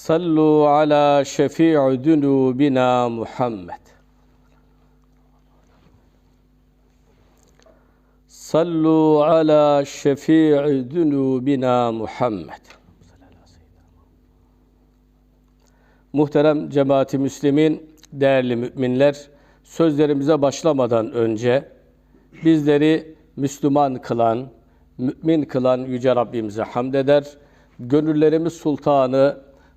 Sallu ala şefi'i dunubina Muhammed. Sallu ala şefi'i dunubina Muhammed. Muhterem cemaati müslimin, değerli müminler, sözlerimize başlamadan önce bizleri Müslüman kılan, mümin kılan Yüce Rabbimize hamd eder. Gönüllerimiz sultanı,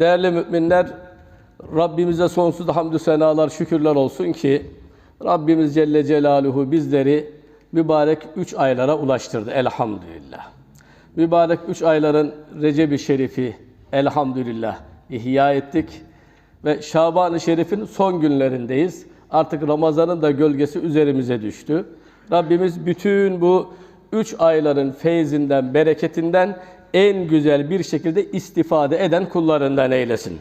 Değerli müminler, Rabbimize sonsuz hamdü senalar, şükürler olsun ki Rabbimiz Celle Celaluhu bizleri mübarek üç aylara ulaştırdı elhamdülillah. Mübarek üç ayların Recep-i Şerifi elhamdülillah ihya ettik ve Şaban-ı Şerif'in son günlerindeyiz. Artık Ramazan'ın da gölgesi üzerimize düştü. Rabbimiz bütün bu üç ayların feyzinden, bereketinden en güzel bir şekilde istifade eden kullarından eylesin.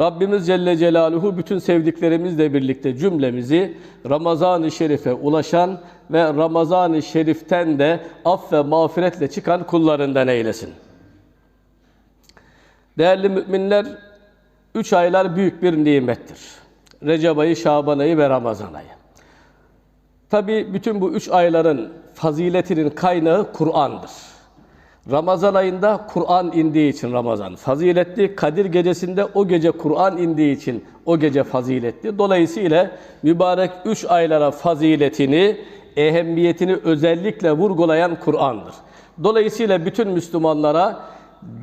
Rabbimiz Celle Celaluhu bütün sevdiklerimizle birlikte cümlemizi Ramazan-ı Şerif'e ulaşan ve Ramazan-ı Şerif'ten de af ve mağfiretle çıkan kullarından eylesin. Değerli müminler, üç aylar büyük bir nimettir. Recep ayı, Şaban ayı ve Ramazan ayı. Tabi bütün bu üç ayların faziletinin kaynağı Kur'an'dır. Ramazan ayında Kur'an indiği için Ramazan faziletli. Kadir gecesinde o gece Kur'an indiği için o gece faziletli. Dolayısıyla mübarek üç aylara faziletini, ehemmiyetini özellikle vurgulayan Kur'an'dır. Dolayısıyla bütün Müslümanlara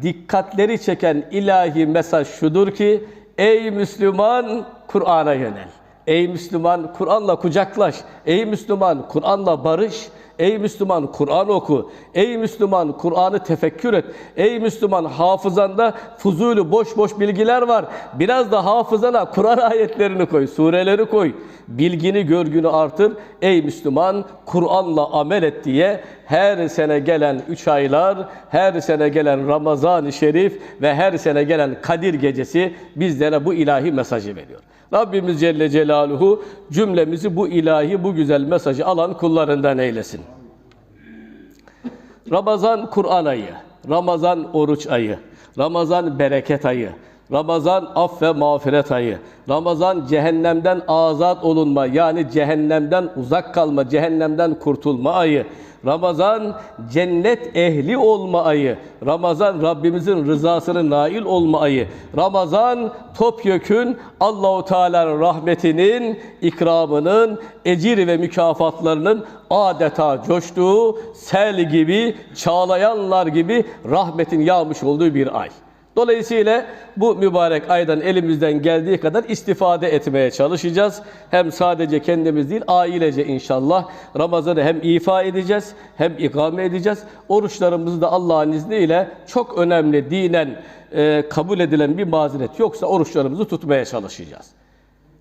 dikkatleri çeken ilahi mesaj şudur ki, ey Müslüman Kur'an'a yönel. Ey Müslüman Kur'an'la kucaklaş. Ey Müslüman Kur'an'la barış. Ey Müslüman Kur'an oku. Ey Müslüman Kur'an'ı tefekkür et. Ey Müslüman hafızanda fuzulü boş boş bilgiler var. Biraz da hafızana Kur'an ayetlerini koy, sureleri koy. Bilgini, görgünü artır. Ey Müslüman Kur'an'la amel et diye her sene gelen üç aylar, her sene gelen Ramazan-ı Şerif ve her sene gelen Kadir Gecesi bizlere bu ilahi mesajı veriyor. Rabbimiz Celle Celaluhu cümlemizi bu ilahi, bu güzel mesajı alan kullarından eylesin. Ramazan Kur'an ayı, Ramazan oruç ayı, Ramazan bereket ayı, Ramazan af ve mağfiret ayı, Ramazan cehennemden azat olunma yani cehennemden uzak kalma, cehennemden kurtulma ayı, Ramazan cennet ehli olma ayı. Ramazan Rabbimizin rızasını nail olma ayı. Ramazan topyekün Allahu Teala'nın rahmetinin, ikramının, ecir ve mükafatlarının adeta coştuğu sel gibi, çağlayanlar gibi rahmetin yağmış olduğu bir ay. Dolayısıyla bu mübarek aydan elimizden geldiği kadar istifade etmeye çalışacağız. Hem sadece kendimiz değil, ailece inşallah Ramazan'ı hem ifa edeceğiz, hem ikame edeceğiz. Oruçlarımızı da Allah'ın izniyle çok önemli dinen e, kabul edilen bir mazeret yoksa oruçlarımızı tutmaya çalışacağız.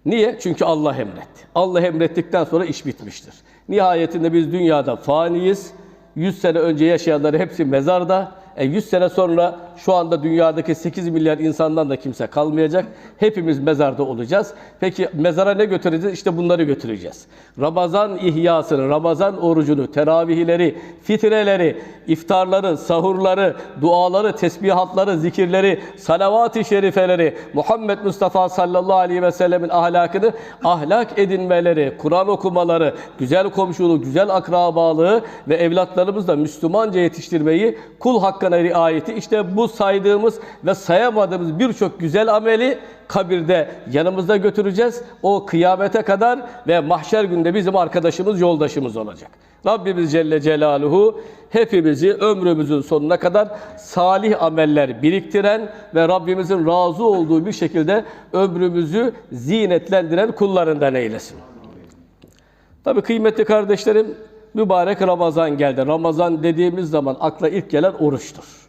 Niye? Çünkü Allah emretti. Allah emrettikten sonra iş bitmiştir. Nihayetinde biz dünyada faniyiz. 100 sene önce yaşayanları hepsi mezarda. E 100 sene sonra şu anda dünyadaki 8 milyar insandan da kimse kalmayacak. Hepimiz mezarda olacağız. Peki mezara ne götüreceğiz? İşte bunları götüreceğiz. Ramazan ihyasını, Ramazan orucunu, teravihleri, fitreleri, iftarları, sahurları, duaları, tesbihatları, zikirleri, salavat-ı şerifeleri, Muhammed Mustafa sallallahu aleyhi ve sellemin ahlakını ahlak edinmeleri, Kur'an okumaları, güzel komşuluğu, güzel akrabalığı ve evlatlarımızla Müslümanca yetiştirmeyi, kul hakkı hakkına riayeti işte bu saydığımız ve sayamadığımız birçok güzel ameli kabirde yanımızda götüreceğiz. O kıyamete kadar ve mahşer günde bizim arkadaşımız, yoldaşımız olacak. Rabbimiz Celle Celaluhu hepimizi ömrümüzün sonuna kadar salih ameller biriktiren ve Rabbimizin razı olduğu bir şekilde ömrümüzü zinetlendiren kullarından eylesin. Tabii kıymetli kardeşlerim, mübarek Ramazan geldi. Ramazan dediğimiz zaman akla ilk gelen oruçtur.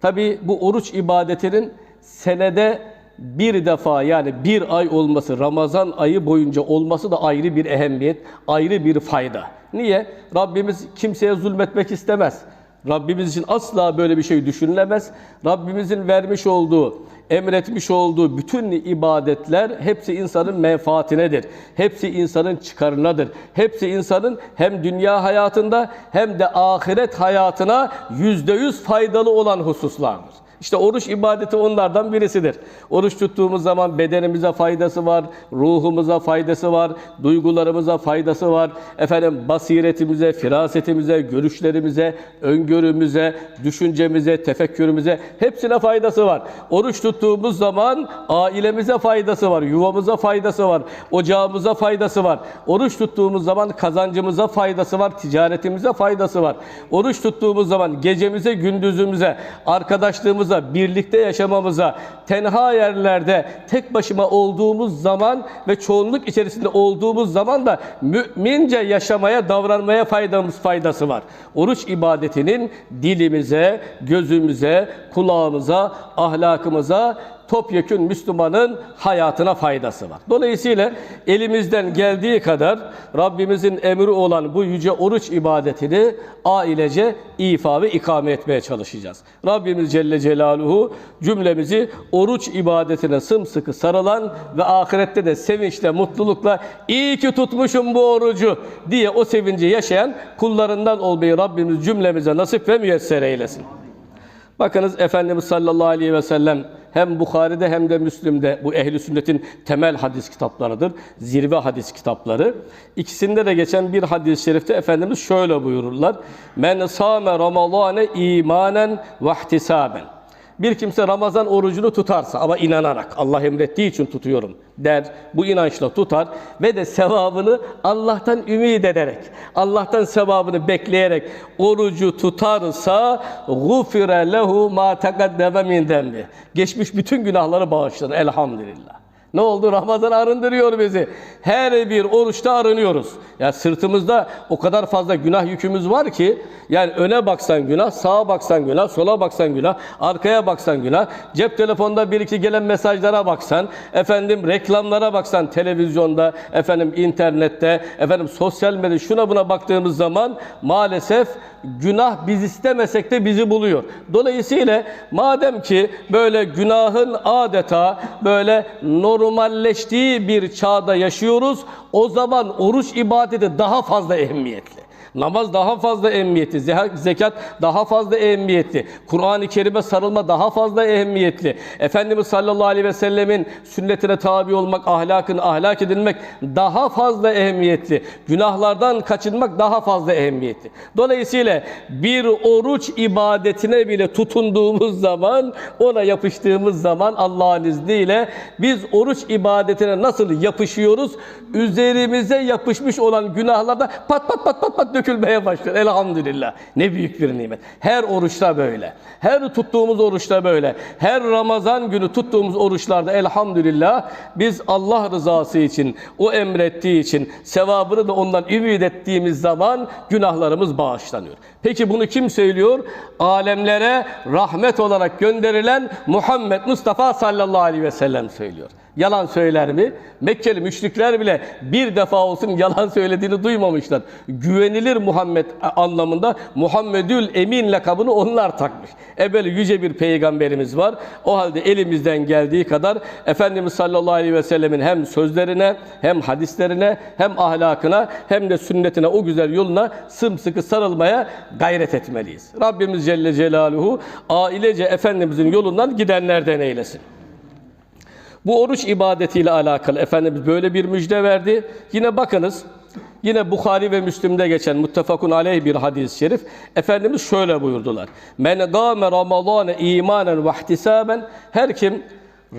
Tabii bu oruç ibadetinin senede bir defa yani bir ay olması, Ramazan ayı boyunca olması da ayrı bir ehemmiyet, ayrı bir fayda. Niye? Rabbimiz kimseye zulmetmek istemez. Rabbimiz için asla böyle bir şey düşünülemez. Rabbimizin vermiş olduğu, emretmiş olduğu bütün ibadetler hepsi insanın menfaatinedir. Hepsi insanın çıkarınadır. Hepsi insanın hem dünya hayatında hem de ahiret hayatına yüzde yüz faydalı olan hususlardır. İşte oruç ibadeti onlardan birisidir. Oruç tuttuğumuz zaman bedenimize faydası var, ruhumuza faydası var, duygularımıza faydası var. Efendim basiretimize, firasetimize, görüşlerimize, öngörümüze, düşüncemize, tefekkürümüze hepsine faydası var. Oruç tuttuğumuz zaman ailemize faydası var, yuvamıza faydası var, ocağımıza faydası var. Oruç tuttuğumuz zaman kazancımıza faydası var, ticaretimize faydası var. Oruç tuttuğumuz zaman gecemize, gündüzümüze, arkadaşlığımıza, birlikte yaşamamıza, tenha yerlerde tek başıma olduğumuz zaman ve çoğunluk içerisinde olduğumuz zaman da mümince yaşamaya, davranmaya faydamız faydası var. Oruç ibadetinin dilimize, gözümüze, kulağımıza, ahlakımıza topyekün Müslümanın hayatına faydası var. Dolayısıyla elimizden geldiği kadar Rabbimizin emri olan bu yüce oruç ibadetini ailece ifa ve ikame etmeye çalışacağız. Rabbimiz Celle Celaluhu cümlemizi oruç ibadetine sımsıkı sarılan ve ahirette de sevinçle, mutlulukla iyi ki tutmuşum bu orucu diye o sevinci yaşayan kullarından olmayı Rabbimiz cümlemize nasip ve müyesser eylesin. Bakınız Efendimiz sallallahu aleyhi ve sellem hem Bukhari'de hem de Müslim'de bu ehli sünnetin temel hadis kitaplarıdır. Zirve hadis kitapları. İkisinde de geçen bir hadis-i şerifte Efendimiz şöyle buyururlar. Men sâme ramadâne imanen ve ihtisâben. Bir kimse Ramazan orucunu tutarsa ama inanarak Allah emrettiği için tutuyorum der. Bu inançla tutar ve de sevabını Allah'tan ümit ederek, Allah'tan sevabını bekleyerek orucu tutarsa gufire lehu ma taqaddeme min. Geçmiş bütün günahları bağışlanır elhamdülillah. Ne oldu? Ramazan arındırıyor bizi. Her bir oruçta arınıyoruz. Ya sırtımızda o kadar fazla günah yükümüz var ki yani öne baksan günah, sağa baksan günah, sola baksan günah, arkaya baksan günah, cep telefonda bir iki gelen mesajlara baksan, efendim reklamlara baksan televizyonda, efendim internette, efendim sosyal medya şuna buna baktığımız zaman maalesef günah biz istemesek de bizi buluyor. Dolayısıyla madem ki böyle günahın adeta böyle normalleştiği bir çağda yaşıyoruz, o zaman oruç ibadeti daha fazla ehemmiyetli. Namaz daha fazla zeha- zekat daha fazla ehemmiyetli, Kur'an-ı Kerim'e sarılma daha fazla ehemmiyetli. Efendimiz sallallahu aleyhi ve sellemin sünnetine tabi olmak, ahlakın ahlak edilmek daha fazla ehemmiyetli. Günahlardan kaçınmak daha fazla ehemmiyetli. Dolayısıyla bir oruç ibadetine bile tutunduğumuz zaman, ona yapıştığımız zaman Allah'ın izniyle biz oruç ibadetine nasıl yapışıyoruz? Üzerimize yapışmış olan günahlarda pat pat pat pat pat dökülmeye başlıyor. Elhamdülillah. Ne büyük bir nimet. Her oruçta böyle. Her tuttuğumuz oruçta böyle. Her Ramazan günü tuttuğumuz oruçlarda elhamdülillah biz Allah rızası için, o emrettiği için sevabını da ondan ümit ettiğimiz zaman günahlarımız bağışlanıyor. Peki bunu kim söylüyor? Alemlere rahmet olarak gönderilen Muhammed Mustafa sallallahu aleyhi ve sellem söylüyor. Yalan söyler mi? Mekkeli müşrikler bile bir defa olsun yalan söylediğini duymamışlar. Güvenilir Muhammed anlamında Muhammedül Emin lakabını onlar takmış. E böyle yüce bir peygamberimiz var. O halde elimizden geldiği kadar Efendimiz sallallahu aleyhi ve sellemin hem sözlerine hem hadislerine hem ahlakına hem de sünnetine o güzel yoluna sımsıkı sarılmaya gayret etmeliyiz. Rabbimiz Celle Celaluhu ailece Efendimizin yolundan gidenlerden eylesin. Bu oruç ibadetiyle alakalı Efendimiz böyle bir müjde verdi. Yine bakınız, yine Bukhari ve Müslim'de geçen muttefakun aleyh bir hadis-i şerif. Efendimiz şöyle buyurdular. Men gâme ramazâne imanen ve ihtisâben her kim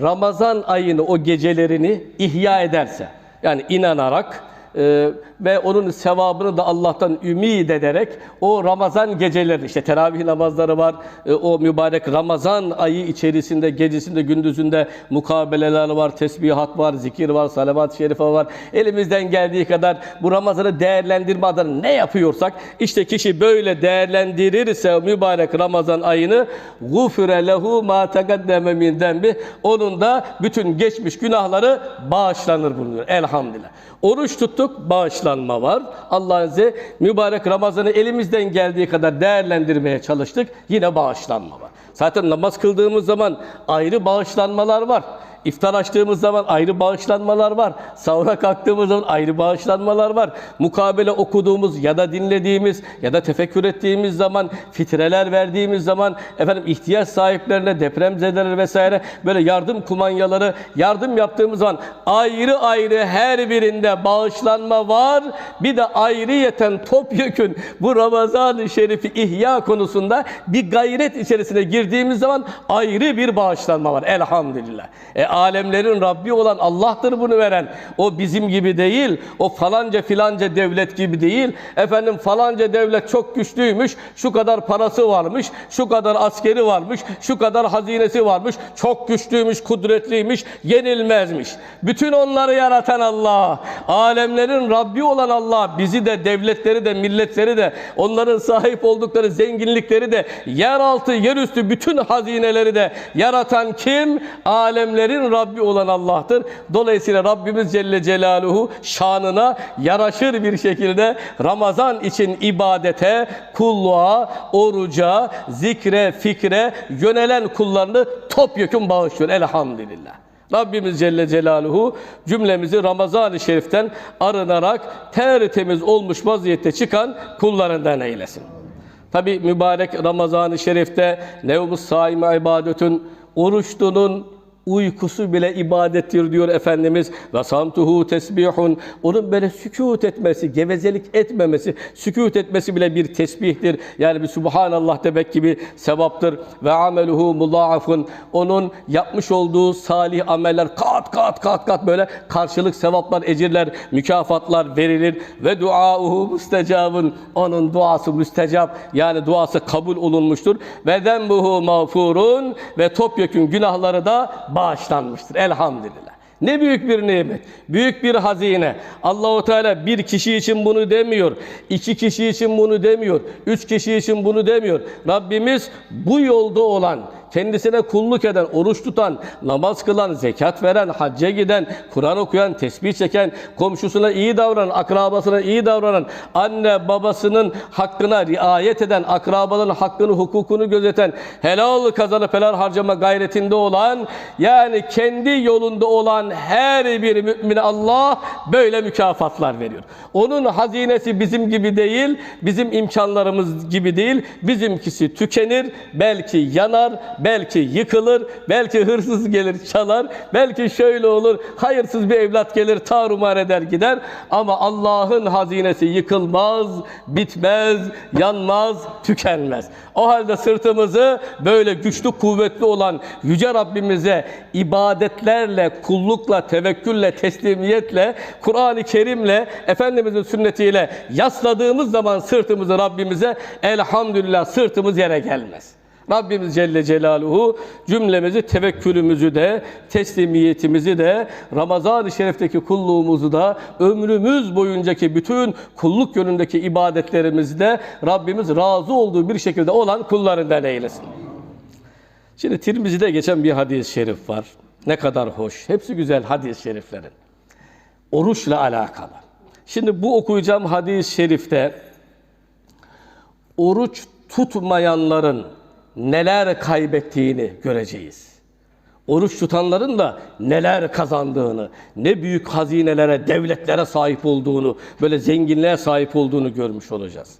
Ramazan ayını o gecelerini ihya ederse yani inanarak e, ve onun sevabını da Allah'tan ümid ederek o Ramazan geceleri işte teravih namazları var. e, o mübarek Ramazan ayı içerisinde gecesinde gündüzünde mukabeleler var, tesbihat var, zikir var, salavat-ı şerife var. Elimizden geldiği kadar bu Ramazan'ı değerlendirme adına ne yapıyorsak işte kişi böyle değerlendirirse mübarek Ramazan ayını gufire lehu ma tekaddeme min dembi onun da bütün geçmiş günahları bağışlanır bulunuyor. Elhamdülillah. Oruç tuttuk, bağışlanma var. Allah'ın izniyle mübarek Ramazan'ı elimizden geldiği kadar değerlendirmeye çalıştık. Yine bağışlanma var. Zaten namaz kıldığımız zaman ayrı bağışlanmalar var. İftar açtığımız zaman ayrı bağışlanmalar var. Sahura kalktığımız zaman ayrı bağışlanmalar var. Mukabele okuduğumuz ya da dinlediğimiz ya da tefekkür ettiğimiz zaman, fitreler verdiğimiz zaman, efendim ihtiyaç sahiplerine, depremzedeler vesaire böyle yardım kumanyaları, yardım yaptığımız zaman ayrı ayrı her birinde bağışlanma var. Bir de ayrıyeten topyekün bu Ramazan-ı Şerif'i ihya konusunda bir gayret içerisine girdiğimiz zaman ayrı bir bağışlanma var. Elhamdülillah. E alemlerin Rabbi olan Allah'tır bunu veren. O bizim gibi değil. O falanca filanca devlet gibi değil. Efendim falanca devlet çok güçlüymüş. Şu kadar parası varmış. Şu kadar askeri varmış. Şu kadar hazinesi varmış. Çok güçlüymüş, kudretliymiş, yenilmezmiş. Bütün onları yaratan Allah. Alemlerin Rabbi olan Allah. Bizi de devletleri de milletleri de onların sahip oldukları zenginlikleri de yeraltı, yerüstü bütün hazineleri de yaratan kim? Alemlerin Rabbi olan Allah'tır. Dolayısıyla Rabbimiz Celle Celaluhu şanına yaraşır bir şekilde Ramazan için ibadete, kulluğa, oruca, zikre, fikre yönelen kullarını topyekun bağışlıyor. Elhamdülillah. Rabbimiz Celle Celaluhu cümlemizi Ramazan-ı Şerif'ten arınarak tertemiz olmuş vaziyette çıkan kullarından eylesin. Tabi mübarek Ramazan-ı Şerif'te nevmus saime ibadetün oruçlunun uykusu bile ibadettir diyor Efendimiz. Ve samtuhu tesbihun. Onun böyle sükut etmesi, gevezelik etmemesi, sükut etmesi bile bir tesbihtir. Yani bir subhanallah demek gibi sevaptır. Ve ameluhu mudaafun. Onun yapmış olduğu salih ameller kat kat kat kat böyle karşılık sevaplar, ecirler, mükafatlar verilir. Ve duauhu müstecabın. Onun duası müstecap. Yani duası kabul olunmuştur. Ve dembuhu mağfurun. Ve topyekün günahları da bağışlanmıştır. Elhamdülillah. Ne büyük bir nimet, büyük bir hazine. Allahu Teala bir kişi için bunu demiyor, iki kişi için bunu demiyor, üç kişi için bunu demiyor. Rabbimiz bu yolda olan, kendisine kulluk eden, oruç tutan, namaz kılan, zekat veren, hacca giden, Kur'an okuyan, tesbih çeken, komşusuna iyi davranan, akrabasına iyi davranan, anne babasının hakkına riayet eden, akrabaların hakkını, hukukunu gözeten, helal kazanıp helal harcama gayretinde olan, yani kendi yolunda olan her bir mümine Allah böyle mükafatlar veriyor. Onun hazinesi bizim gibi değil, bizim imkanlarımız gibi değil. Bizimkisi tükenir, belki yanar, belki yıkılır, belki hırsız gelir çalar, belki şöyle olur, hayırsız bir evlat gelir tarumar eder gider. Ama Allah'ın hazinesi yıkılmaz, bitmez, yanmaz, tükenmez. O halde sırtımızı böyle güçlü, kuvvetli olan Yüce Rabbimize ibadetlerle, kullukla, tevekkülle, teslimiyetle, Kur'an-ı Kerim'le, Efendimizin sünnetiyle yasladığımız zaman sırtımızı Rabbimize elhamdülillah sırtımız yere gelmez. Rabbimiz Celle Celaluhu cümlemizi tevekkülümüzü de teslimiyetimizi de Ramazan-ı Şerif'teki kulluğumuzu da ömrümüz boyuncaki bütün kulluk yönündeki ibadetlerimizi de Rabbimiz razı olduğu bir şekilde olan kullarından eylesin. Şimdi Tirmizi'de geçen bir hadis-i şerif var. Ne kadar hoş. Hepsi güzel hadis-i şeriflerin. Oruçla alakalı. Şimdi bu okuyacağım hadis-i şerifte oruç tutmayanların neler kaybettiğini göreceğiz. Oruç tutanların da neler kazandığını, ne büyük hazinelere, devletlere sahip olduğunu, böyle zenginliğe sahip olduğunu görmüş olacağız.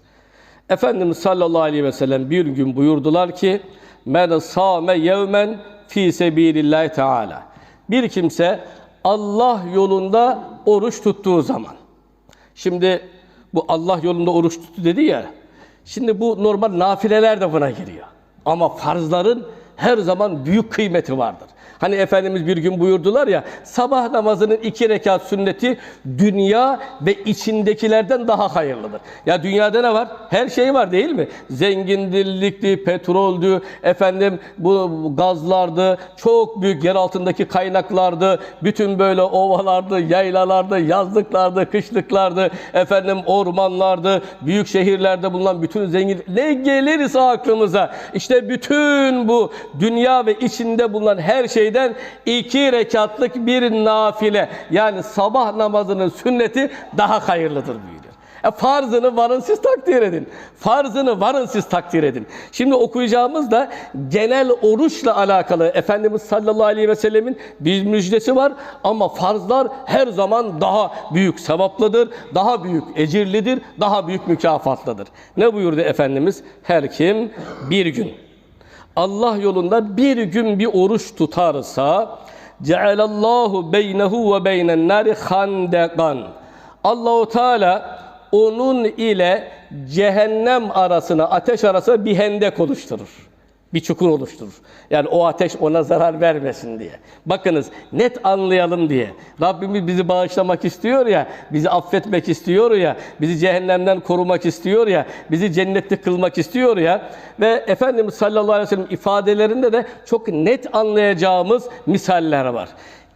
Efendimiz sallallahu aleyhi ve sellem bir gün buyurdular ki: "Men sâme yevmen fi sebilillahi teala." Bir kimse Allah yolunda oruç tuttuğu zaman. Şimdi bu Allah yolunda oruç tuttu dedi ya. Şimdi bu normal nafileler de buna giriyor. Ama farzların her zaman büyük kıymeti vardır. Hani Efendimiz bir gün buyurdular ya, sabah namazının iki rekat sünneti dünya ve içindekilerden daha hayırlıdır. Ya dünyada ne var? Her şey var değil mi? Zengindirlikti, petroldü, efendim bu gazlardı, çok büyük yer altındaki kaynaklardı, bütün böyle ovalardı, yaylalardı, yazlıklardı, kışlıklardı, efendim ormanlardı, büyük şehirlerde bulunan bütün zengin ne gelirse aklımıza işte bütün bu dünya ve içinde bulunan her şeyden iki rekatlık bir nafile yani sabah namazının sünneti daha hayırlıdır buyuruyor. E farzını varın siz takdir edin. Farzını varın siz takdir edin. Şimdi okuyacağımız da genel oruçla alakalı Efendimiz sallallahu aleyhi ve sellemin bir müjdesi var. Ama farzlar her zaman daha büyük sevaplıdır, daha büyük ecirlidir, daha büyük mükafatlıdır. Ne buyurdu Efendimiz? Her kim bir gün Allah yolunda bir gün bir oruç tutarsa cealallahu beynehu ve beynen nari handekan. Allahu Teala onun ile cehennem arasına, ateş arasına bir hendek oluşturur. Bir çukur oluşturur. Yani o ateş ona zarar vermesin diye. Bakınız net anlayalım diye. Rabbimiz bizi bağışlamak istiyor ya, bizi affetmek istiyor ya, bizi cehennemden korumak istiyor ya, bizi cennetli kılmak istiyor ya. Ve Efendimiz sallallahu aleyhi ve sellem ifadelerinde de çok net anlayacağımız misaller var.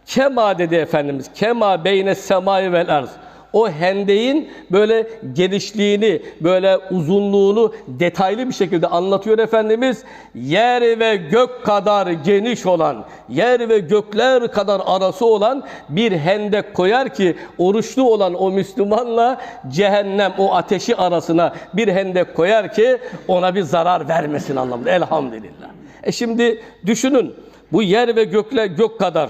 Kema dedi Efendimiz, kema beyne semai vel arz o hendeğin böyle genişliğini, böyle uzunluğunu detaylı bir şekilde anlatıyor Efendimiz. Yer ve gök kadar geniş olan, yer ve gökler kadar arası olan bir hendek koyar ki oruçlu olan o Müslümanla cehennem o ateşi arasına bir hendek koyar ki ona bir zarar vermesin anlamında. Elhamdülillah. E şimdi düşünün bu yer ve gökle gök kadar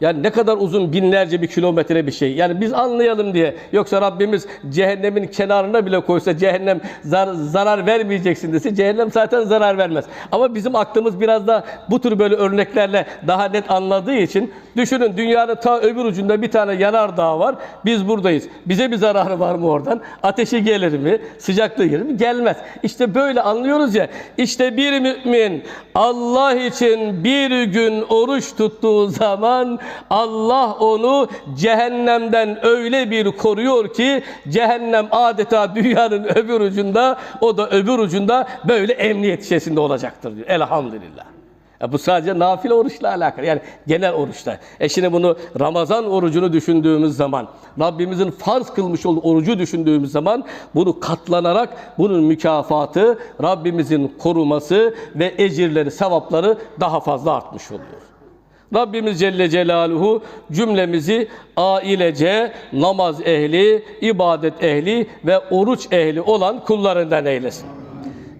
yani ne kadar uzun binlerce bir kilometre bir şey. Yani biz anlayalım diye. Yoksa Rabbimiz cehennemin kenarına bile koysa cehennem zar- zarar vermeyeceksin dese cehennem zaten zarar vermez. Ama bizim aklımız biraz da bu tür böyle örneklerle daha net anladığı için düşünün dünyanın ta öbür ucunda bir tane yanar dağ var. Biz buradayız. Bize bir zararı var mı oradan? Ateşi gelir mi? Sıcaklığı gelir mi? Gelmez. İşte böyle anlıyoruz ya. İşte bir mümin Allah için bir gün oruç tuttuğu zaman Allah onu cehennemden öyle bir koruyor ki cehennem adeta dünyanın öbür ucunda o da öbür ucunda böyle emniyet içerisinde olacaktır diyor. Elhamdülillah. E bu sadece nafile oruçla alakalı. Yani genel oruçla. E şimdi bunu Ramazan orucunu düşündüğümüz zaman, Rabbimizin farz kılmış olduğu orucu düşündüğümüz zaman bunu katlanarak bunun mükafatı, Rabbimizin koruması ve ecirleri, sevapları daha fazla artmış oluyor. Rabbimiz Celle Celaluhu cümlemizi ailece, namaz ehli, ibadet ehli ve oruç ehli olan kullarından eylesin.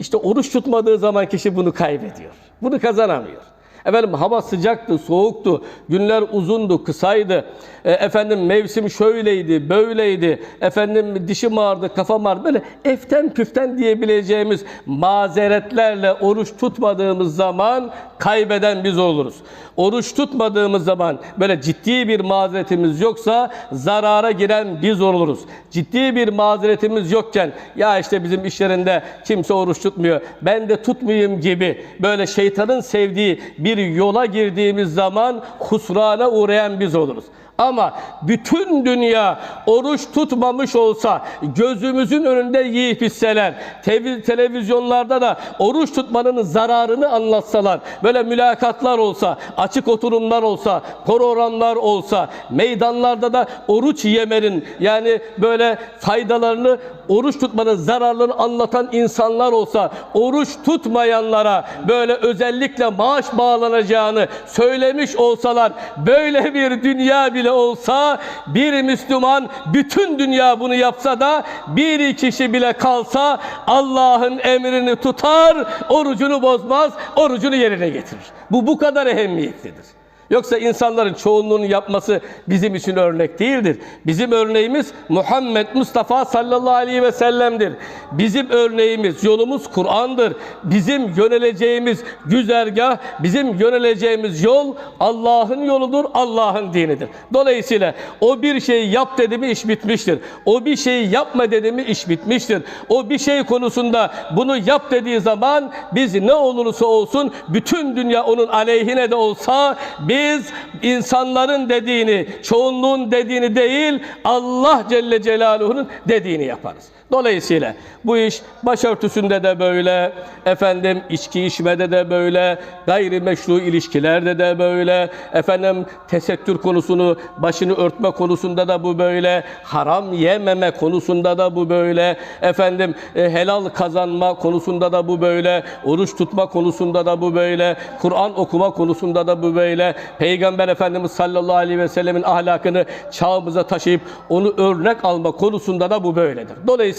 İşte oruç tutmadığı zaman kişi bunu kaybediyor. Bunu kazanamıyor. Efendim hava sıcaktı, soğuktu, günler uzundu, kısaydı. E, efendim mevsim şöyleydi, böyleydi. Efendim dişim ağrıdı, kafam ağrıdı. Böyle eften püften diyebileceğimiz mazeretlerle oruç tutmadığımız zaman kaybeden biz oluruz. Oruç tutmadığımız zaman böyle ciddi bir mazeretimiz yoksa zarara giren biz oluruz. Ciddi bir mazeretimiz yokken ya işte bizim iş yerinde kimse oruç tutmuyor. Ben de tutmayayım gibi böyle şeytanın sevdiği bir yola girdiğimiz zaman husrana uğrayan biz oluruz. Ama bütün dünya oruç tutmamış olsa gözümüzün önünde yiyip hisseler, tevi- televizyonlarda da oruç tutmanın zararını anlatsalar, böyle mülakatlar olsa, açık oturumlar olsa, programlar olsa, meydanlarda da oruç yemenin yani böyle faydalarını, oruç tutmanın zararlarını anlatan insanlar olsa, oruç tutmayanlara böyle özellikle maaş bağlanacağını söylemiş olsalar, böyle bir dünya bile olsa bir Müslüman bütün dünya bunu yapsa da bir kişi bile kalsa Allah'ın emrini tutar, orucunu bozmaz, orucunu yerine getirir. Bu bu kadar ehemmiyetlidir. Yoksa insanların çoğunluğunun yapması bizim için örnek değildir. Bizim örneğimiz Muhammed Mustafa sallallahu aleyhi ve sellem'dir. Bizim örneğimiz, yolumuz Kur'an'dır. Bizim yöneleceğimiz güzergah, bizim yöneleceğimiz yol Allah'ın yoludur, Allah'ın dinidir. Dolayısıyla o bir şeyi yap dedi mi iş bitmiştir. O bir şeyi yapma dedi mi iş bitmiştir. O bir şey konusunda bunu yap dediği zaman biz ne olursa olsun bütün dünya onun aleyhine de olsa biz insanların dediğini, çoğunluğun dediğini değil Allah Celle Celaluhu'nun dediğini yaparız. Dolayısıyla bu iş başörtüsünde de böyle, efendim içki içmede de böyle, gayrimeşru ilişkilerde de böyle, efendim tesettür konusunu, başını örtme konusunda da bu böyle, haram yememe konusunda da bu böyle, efendim e, helal kazanma konusunda da bu böyle, oruç tutma konusunda da bu böyle, Kur'an okuma konusunda da bu böyle, Peygamber Efendimiz sallallahu aleyhi ve sellemin ahlakını çağımıza taşıyıp onu örnek alma konusunda da bu böyledir. Dolayısıyla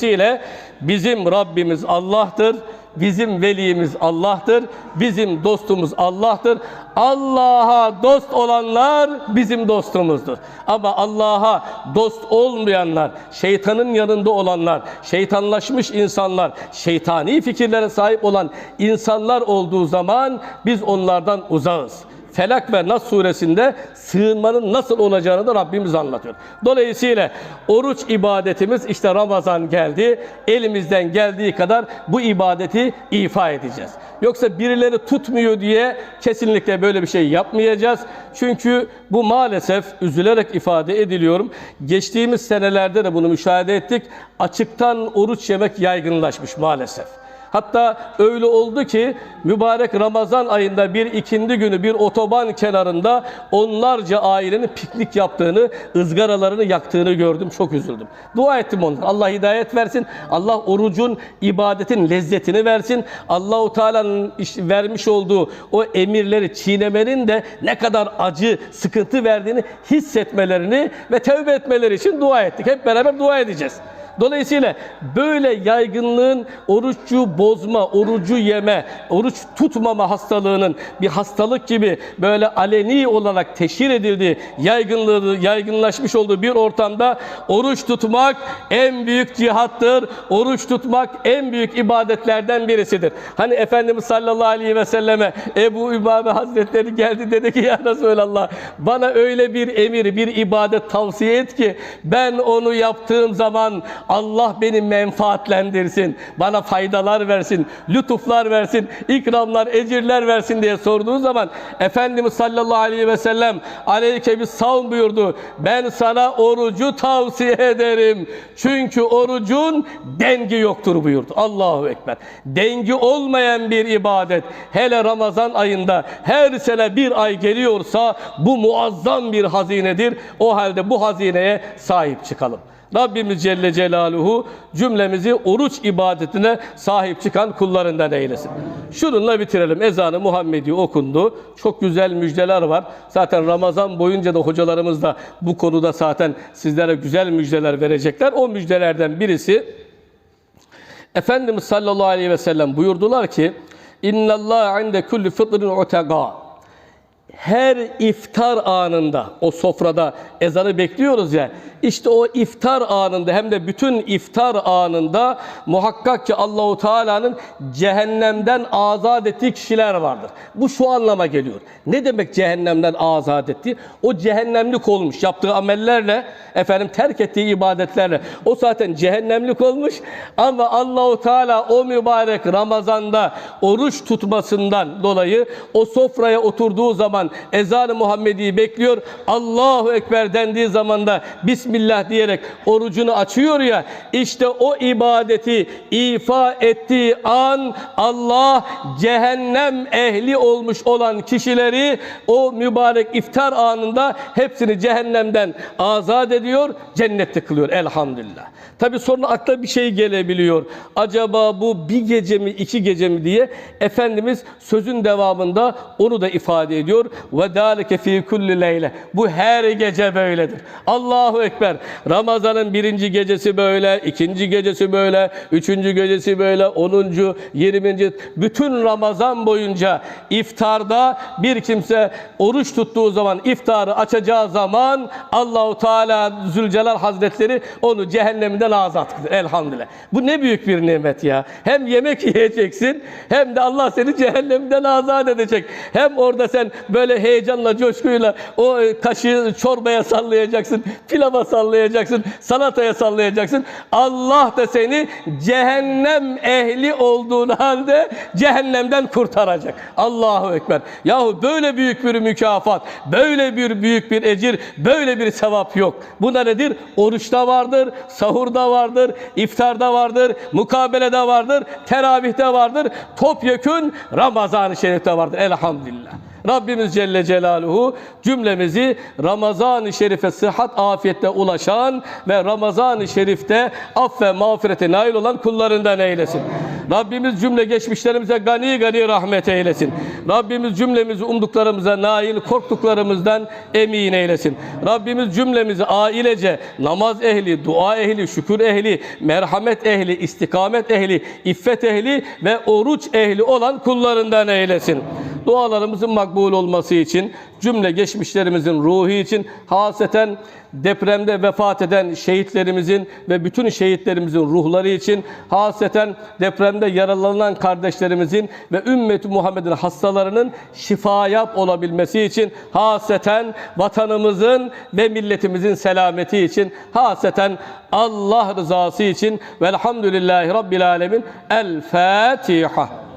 bizim Rabbimiz Allah'tır. Bizim velimiz Allah'tır. Bizim dostumuz Allah'tır. Allah'a dost olanlar bizim dostumuzdur. Ama Allah'a dost olmayanlar, şeytanın yanında olanlar, şeytanlaşmış insanlar, şeytani fikirlere sahip olan insanlar olduğu zaman biz onlardan uzağız. Felak ve Nas suresinde sığınmanın nasıl olacağını da Rabbimiz anlatıyor. Dolayısıyla oruç ibadetimiz işte Ramazan geldi. Elimizden geldiği kadar bu ibadeti ifa edeceğiz. Yoksa birileri tutmuyor diye kesinlikle böyle bir şey yapmayacağız. Çünkü bu maalesef üzülerek ifade ediliyorum. Geçtiğimiz senelerde de bunu müşahede ettik. Açıktan oruç yemek yaygınlaşmış maalesef. Hatta öyle oldu ki mübarek Ramazan ayında bir ikindi günü bir otoban kenarında onlarca ailenin piknik yaptığını, ızgaralarını yaktığını gördüm. Çok üzüldüm. Dua ettim onlara. Allah hidayet versin. Allah orucun, ibadetin lezzetini versin. Allahu Teala'nın iş- vermiş olduğu o emirleri çiğnemenin de ne kadar acı, sıkıntı verdiğini hissetmelerini ve tevbe etmeleri için dua ettik. Hep beraber dua edeceğiz. Dolayısıyla böyle yaygınlığın orucu bozma, orucu yeme, oruç tutmama hastalığının bir hastalık gibi böyle aleni olarak teşhir edildiği, yaygınlığı, yaygınlaşmış olduğu bir ortamda oruç tutmak en büyük cihattır. Oruç tutmak en büyük ibadetlerden birisidir. Hani Efendimiz sallallahu aleyhi ve selleme Ebu Ümame Hazretleri geldi dedi ki ya Resulallah bana öyle bir emir, bir ibadet tavsiye et ki ben onu yaptığım zaman Allah beni menfaatlendirsin, bana faydalar versin, lütuflar versin, ikramlar, ecirler versin diye sorduğu zaman Efendimiz sallallahu aleyhi ve sellem aleyke bir savun buyurdu. Ben sana orucu tavsiye ederim. Çünkü orucun dengi yoktur buyurdu. Allahu Ekber. Dengi olmayan bir ibadet hele Ramazan ayında her sene bir ay geliyorsa bu muazzam bir hazinedir. O halde bu hazineye sahip çıkalım. Rabbimiz Celle Celaluhu cümlemizi oruç ibadetine sahip çıkan kullarından eylesin. Şununla bitirelim. Ezanı Muhammedi okundu. Çok güzel müjdeler var. Zaten Ramazan boyunca da hocalarımız da bu konuda zaten sizlere güzel müjdeler verecekler. O müjdelerden birisi Efendimiz sallallahu aleyhi ve sellem buyurdular ki İnna Allah inde kulli fıtrin utega her iftar anında o sofrada ezanı bekliyoruz ya işte o iftar anında hem de bütün iftar anında muhakkak ki Allahu Teala'nın cehennemden azat ettiği kişiler vardır. Bu şu anlama geliyor. Ne demek cehennemden azat etti? O cehennemlik olmuş yaptığı amellerle efendim terk ettiği ibadetlerle o zaten cehennemlik olmuş ama Allahu Teala o mübarek Ramazan'da oruç tutmasından dolayı o sofraya oturduğu zaman ezan-ı Muhammedi'yi bekliyor. Allahu Ekber dendiği zaman da Bismillah diyerek orucunu açıyor ya işte o ibadeti ifa ettiği an Allah cehennem ehli olmuş olan kişileri o mübarek iftar anında hepsini cehennemden azat ediyor, cennette kılıyor elhamdülillah. Tabi sonra akla bir şey gelebiliyor. Acaba bu bir gece mi iki gece mi diye Efendimiz sözün devamında onu da ifade ediyor. Ve dâlike fî kulli leyle. Bu her gece böyledir. Allahu Ekber. Ramazan'ın birinci gecesi böyle, ikinci gecesi böyle, üçüncü gecesi böyle, onuncu, yirminci. Bütün Ramazan boyunca iftarda bir kimse oruç tuttuğu zaman, iftarı açacağı zaman Allahu Teala Zülcelal Hazretleri onu cehenneminden azat kılır. Elhamdülillah. Bu ne büyük bir nimet ya. Hem yemek yiyeceksin hem de Allah seni cehennemden azat edecek. Hem orada sen böyle heyecanla, coşkuyla o kaşığı çorbaya sallayacaksın, pilava sallayacaksın, salataya sallayacaksın. Allah da seni cehennem ehli olduğun halde cehennemden kurtaracak. Allahu Ekber. Yahu böyle büyük bir mükafat, böyle bir büyük bir ecir, böyle bir sevap yok. Bunda nedir? Oruçta vardır, sahurda vardır, iftarda vardır, mukabelede vardır, teravihte vardır. Topyekün Ramazan-ı Şerif'te vardır. Elhamdülillah. Rabbimiz Celle Celaluhu cümlemizi Ramazan-ı Şerif'e sıhhat afiyetle ulaşan ve Ramazan-ı Şerif'te aff ve mağfirete nail olan kullarından eylesin. Rabbimiz cümle geçmişlerimize gani gani rahmet eylesin. Rabbimiz cümlemizi umduklarımıza nail, korktuklarımızdan emin eylesin. Rabbimiz cümlemizi ailece namaz ehli, dua ehli, şükür ehli, merhamet ehli, istikamet ehli, iffet ehli ve oruç ehli olan kullarından eylesin. Dualarımızın makbul olması için, cümle geçmişlerimizin ruhu için, haseten depremde vefat eden şehitlerimizin ve bütün şehitlerimizin ruhları için, haseten depremde yaralanan kardeşlerimizin ve ümmet Muhammed'in hastalarının şifaya olabilmesi için, haseten vatanımızın ve milletimizin selameti için, haseten Allah rızası için velhamdülillahi Rabbil Alemin. El Fatiha.